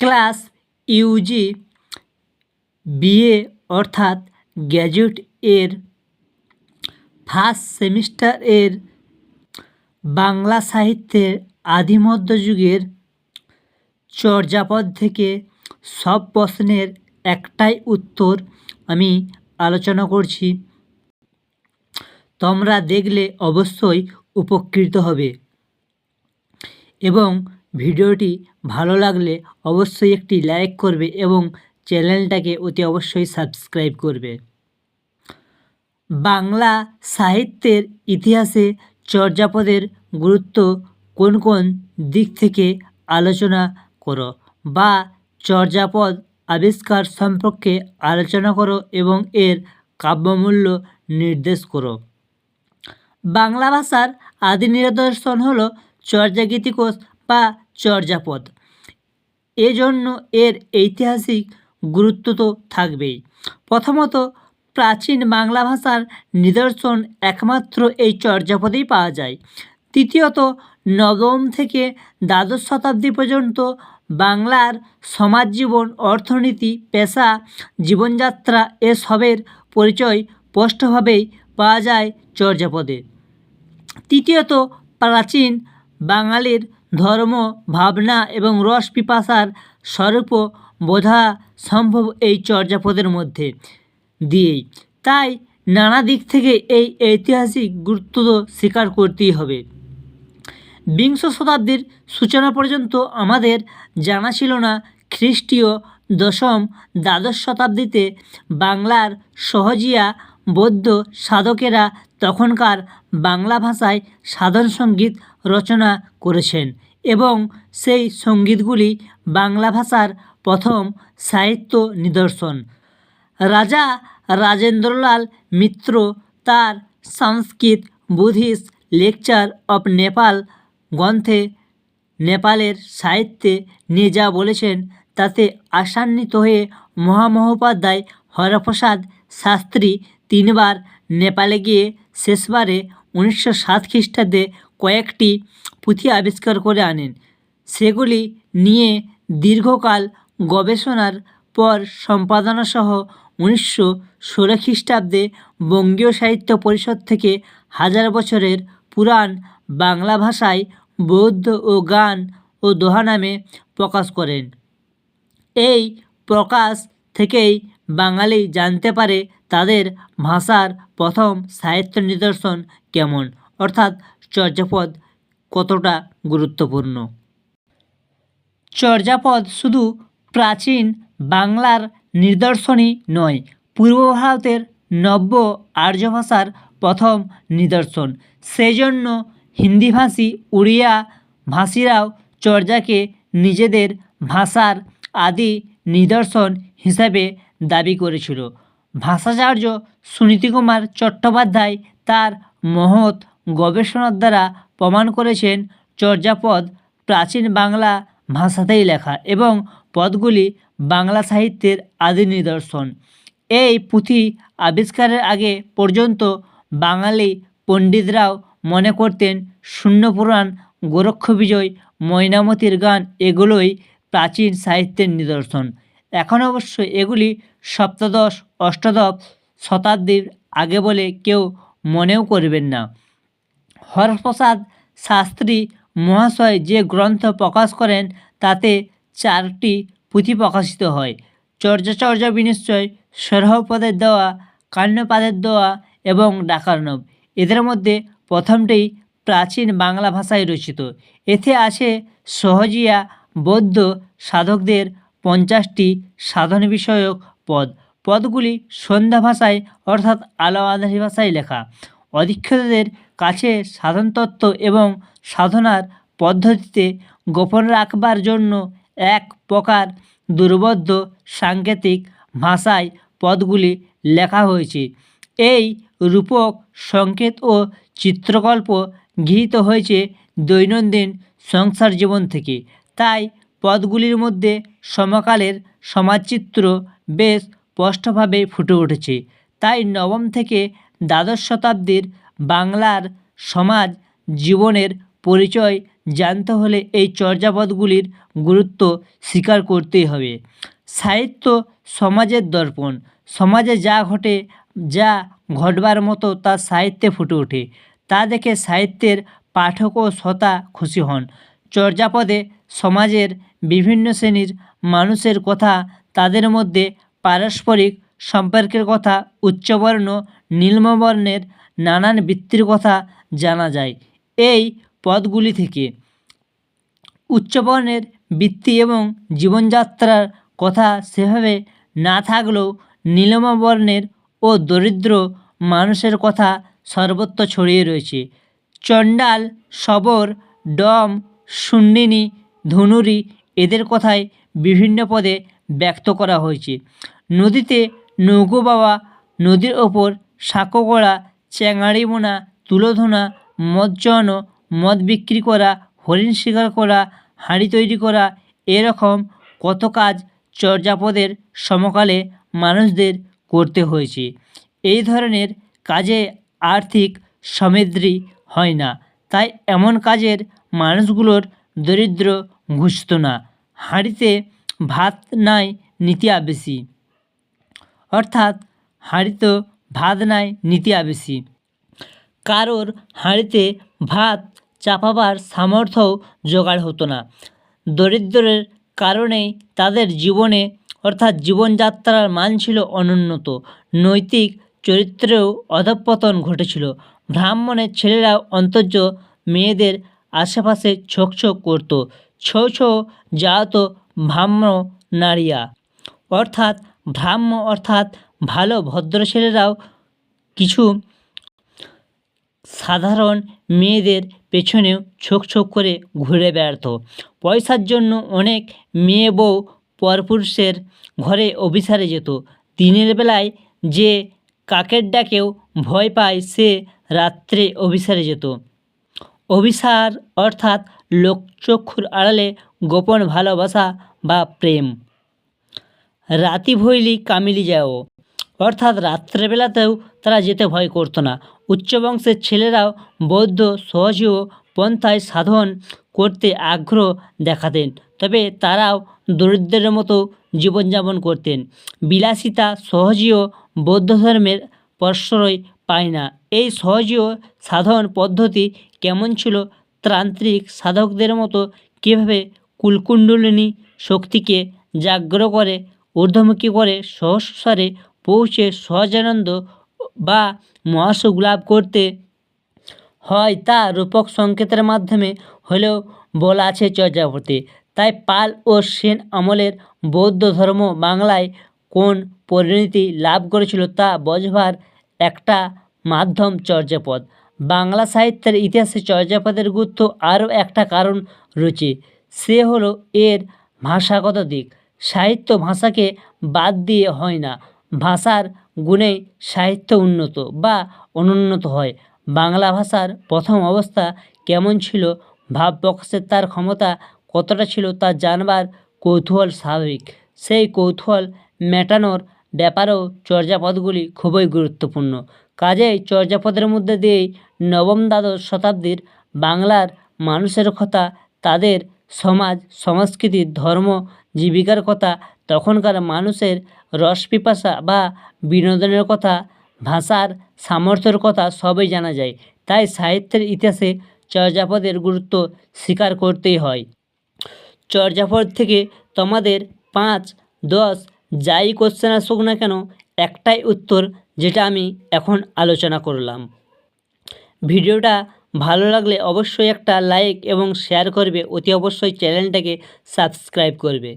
Class UG BA অর্থাৎ graduate এর first semester এর বাংলা সাহিত্যের আদিমধ্যযুগের চর্যাপদ থেকে সব প্রশ্নের একটাই উত্তর আমি আলোচনা করছি। তোমরা দেখলে অবশ্যই উপকৃত হবে। এবং ভিডিওটি ভালো লাগলে অবশ্যই একটি লাইক করবে এবং চ্যানেলটাকে অতি অবশ্যই সাবস্ক্রাইব করবে। বাংলা সাহিত্যের ইতিহাসে চর্যাপদের গুরুত্ব কোন কোন দিক থেকে আলোচনা করো বা চর্যাপদ আবিষ্কার সম্পর্কে আলোচনা করো এবং এর কাব্যমূল্য নির্দেশ করো। বাংলা ভাষার আদি নিদর্শন হল চর্যাগীতিকোষ বা চর্যাপদ। এজন্য এর ঐতিহাসিক গুরুত্ব তো থাকবেই। প্রথমত, প্রাচীন বাংলা ভাষার নিদর্শন একমাত্র এই চর্যাপদেই পাওয়া যায়। তৃতীয়ত, নবম থেকে দ্বাদশ শতাব্দী পর্যন্ত বাংলার সমাজ জীবন অর্থনীতি, পেশা, জীবনযাত্রা এসবের পরিচয় স্পষ্টভাবেই পাওয়া যায় চর্যাপদে। তৃতীয়ত, প্রাচীন বাঙালির ধর্ম, ভাবনা এবং রস পিপাসার স্বরূপও বোঝা সম্ভব এই চর্যাপদের মধ্যে দিয়েই। তাই নানা দিক থেকে এই ঐতিহাসিক গুরুত্ব স্বীকার করতেই হবে। বিংশ শতাব্দীর সূচনা পর্যন্ত আমাদের জানা ছিল না খ্রিস্টীয় দশম দ্বাদশ শতাব্দীতে বাংলার সহজিয়া বৌদ্ধ সাধকেরা তখনকার বাংলা ভাষায় সাধন সংগীত রচনা করেছেন এবং সেই সঙ্গীতগুলি বাংলা ভাষার প্রথম সাহিত্য নিদর্শন। রাজা রাজেন্দ্রলাল মিত্র তার Sanskrit Buddhist lecture of Nepal গ্রন্থে নেপালের সাহিত্যে নিয়ে যা বলেছেন তাতে আশান্বিত হয়ে মহামহোপাধ্যায় হরপ্রসাদ শাস্ত্রী তিনবার নেপালে গিয়ে শেষবারে উনিশশো সাত খ্রিস্টাব্দে কয়েকটি পুঁথি আবিষ্কার করে আনেন। সেগুলি নিয়ে দীর্ঘকাল গবেষণার পর সম্পাদনাসহ উনিশশো ষোলো খ্রিস্টাব্দে বঙ্গীয় সাহিত্য পরিষদ থেকে হাজার বছরের পুরাণ বাংলা ভাষায় বৌদ্ধ ও গান ও দোহা নামে প্রকাশ করেন। এই প্রকাশ থেকেই বাঙালি জানতে পারে তাদের ভাষার প্রথম সাহিত্য নিদর্শন কেমন। অর্থাৎ চর্যাপদ কতটা গুরুত্বপূর্ণ? চর্যাপদ শুধু প্রাচীন বাংলার নিদর্শনই নয়, পূর্ব ভারতের নব্য আর্য ভাষার প্রথম নিদর্শন। সেজন্য হিন্দিভাষী উড়িয়া ভাষীরাও চর্যাকে নিজেদের ভাষার আদি নিদর্শন হিসাবে দাবি করেছিল। ভাষাচার্য সুনীতিকুমার চট্টোপাধ্যায় তার মহৎ গবেষণার দ্বারা প্রমাণ করেছেন চর্যাপদ প্রাচীন বাংলা ভাষাতেই লেখা এবং পদগুলি বাংলা সাহিত্যের আদি নিদর্শন। এই পুঁথি আবিষ্কারের আগে পর্যন্ত বাঙালি পণ্ডিতরাও মনে করতেন শূন্যপুরাণ গোরক্ষ বিজয়, ময়নামতির গান এগুলোই প্রাচীন সাহিত্যের নিদর্শন। এখন অবশ্য এগুলি সপ্তদশ, অষ্টাদশ শতাব্দীর আগে বলে কেউ মনেও করবেন না। হরপ্রসাদ শাস্ত্রী মহাশয় যে গ্রন্থ প্রকাশ করেন, তাতে চারটি পুঁথি প্রকাশিত হয়। চর্যাচর্য বিনিশ্চয়, সরহপদের দেওয়া কান্যপাদের দেওয়া এবং ডাকার্ণব এদের মধ্যে প্রথমটি প্রাচীন বাংলা ভাষায় রচিত। এতে আছে সহজিয়া বৌদ্ধ সাধকদের পঞ্চাশটি সাধন বিষয়ক পদ। পদগুলি সন্ধ্যা ভাষায় অর্থাৎ আলো আধারি ভাষায় লেখা। অদীক্ষিতদের কাছে সাধনতত্ত্ব এবং সাধনার পদ্ধতিতে গোপন রাখবার জন্য এক প্রকার দুর্বোধ্য সাংকেতিক ভাষায় পদগুলি লেখা হয়েছে। এই রূপক সংকেত ও চিত্রকল্প গৃহীত হয়েছে দৈনন্দিন সংসার জীবন থেকে। তাই পদগুলির মধ্যে সমকালের সমাজচিত্র বেশ স্পষ্টভাবে ফুটে উঠেছে। তাই নবম থেকে দ্বাদশ শতাব্দীর বাংলার সমাজ জীবনের পরিচয় জানতে হলে এই চর্যাপদগুলির গুরুত্ব স্বীকার করতেই হবে। সাহিত্য সমাজের দর্পণ। সমাজে যা ঘটে, যা ঘটবার মতো তা সাহিত্যে ফুটে ওঠে। তা দেখে সাহিত্যের পাঠক ও শ্রোতা খুশি হন। চর্যাপদে সমাজের বিভিন্ন শ্রেণির মানুষের কথা তাদের মধ্যে পারস্পরিক সম্পর্কের কথা, উচ্চবর্ণ নিম্নবর্ণের নানান বৃত্তির কথা জানা যায়। এই পদগুলি থেকে উচ্চবর্ণের বৃত্তি এবং জীবনযাত্রার কথা সেভাবে না থাকলেও নিম্নবর্ণের ও দরিদ্র মানুষের কথা সর্বত্র ছড়িয়ে রয়েছে। চণ্ডাল শবর ডম সুন্ডিনী ধনুরি এদের কথাই বিভিন্ন পদে ব্যক্ত করা হয়েছে। নদীতে নৌকো বাওয়া নদীর ওপর সাঁকো করা চ্যাঙাড়ি বোনা তুলোধনা মদ চড়ানো, মদ বিক্রি করা, হরিণ শিকার করা, হাঁড়ি তৈরি করা, এরকম কত কাজ চর্যাপদের সমকালে মানুষদের করতে হয়েছে। এই ধরনের কাজে আর্থিক সমৃদ্ধি হয় না। তাই এমন কাজের মানুষগুলোর দরিদ্র ঘুষত না। হাঁড়িতে ভাত নাই নীতি আবেশি অর্থাৎ হাঁড়িতে ভাত নাই, নীতি আবেশি। কারোর হাঁড়িতে ভাত চাপাবার সামর্থ্যও জোগাড় হতো না। দরিদ্রের কারণেই তাদের জীবনে, অর্থাৎ জীবনযাত্রার মান ছিল অনুন্নত। নৈতিক চরিত্রেও অধঃপতন ঘটেছিল। ব্রাহ্মণের ছেলেরা অন্তর্য মেয়েদের আশেপাশে ছোক ছোক করতো। ছৌ ছো যাত ব্রাহ্ম নারীয়া। অর্থাৎ ব্রাহ্ম অর্থাৎ ভালো ভদ্র ছেলেরাও কিছু সাধারণ মেয়েদের পেছনেও ছোক ছোক করে ঘুরে বেড়াতো। পয়সার জন্য অনেক মেয়ে বউ পরপুরুষের ঘরে অভিসারে যেত। দিনের বেলায় যে কাকের ডাকেও ভয় পায়, সে রাত্রে অভিসারে যেত। অভিসার অর্থাৎ লোকচক্ষুর আড়ালে গোপন ভালোবাসা বা প্রেম। রাতি ভৈলি কামিলি যাও অর্থাৎ রাত্রেবেলাতেও তারা যেতে ভয় করতো না। উচ্চ বংশের ছেলেরাও বৌদ্ধ সহজীয় পন্থায় সাধন করতে আগ্রহ দেখাতেন। তবে তারাও দরিদ্রের মতো জীবনযাপন করতেন। বিলাসিতা সহজীয় বৌদ্ধ ধর্মের প্রশ্রয় পায় না। এই সহজীয় সাধন পদ্ধতি কেমন ছিল তান্ত্রিক সাধকদের মতো কীভাবে কুলকুণ্ডলিনী শক্তিকে জাগ্র করে ঊর্ধ্বমুখী করে সহস্রে পৌঁছে সহজানন্দ বা মহাসুখ লাভ করতে হয় তা রূপক সংকেতের মাধ্যমে হলেও বলা আছে চর্যাপদে তাই পাল ও সেন আমলের বৌদ্ধ ধর্ম বাংলায় কোন পরিণতি লাভ করেছিল তা বোঝবার একটা মাধ্যম চর্যাপদ। বাংলা সাহিত্যের ইতিহাসে চর্যাপদের গুরুত্ব আরও একটা কারণ রয়েছে, সে হলো এর ভাষাগত দিক। সাহিত্য ভাষাকে বাদ দিয়ে হয় না। ভাষার গুণেই সাহিত্য উন্নত বা অনুন্নত হয়। বাংলা ভাষার প্রথম অবস্থা কেমন ছিল, ভাব প্রকাশের তার ক্ষমতা কতটা ছিল তা জানবার কৌতূহল স্বাভাবিক। সেই কৌতূহল মেটানোর ব্যাপারেও চর্যাপদগুলি খুবই গুরুত্বপূর্ণ। কাজেই চর্যাপদের মধ্যে দিয়েই নবম দ্বাদশ শতাব্দীর বাংলার মানুষের কথা তাদের সমাজ, সংস্কৃতি, ধর্ম, জীবিকার কথা, তখনকার মানুষের রসপিপাসা বা বিনোদনের কথা, ভাষার সামর্থ্যের কথা সবই জানা যায়। তাই সাহিত্যের ইতিহাসে চর্যাপদের গুরুত্ব স্বীকার করতেই হয়। চর্যাপদ থেকে তোমাদের পাঁচ, দশ, যাই কোশ্চেন আসুক না কেন, একটাই উত্তর যেটা আমি এখন আলোচনা করলাম। ভিডিওটা ভালো লাগলে অবশ্যই একটা লাইক এবং শেয়ার করবে। অতি অবশ্যই চ্যানেলটাকে সাবস্ক্রাইব করবে।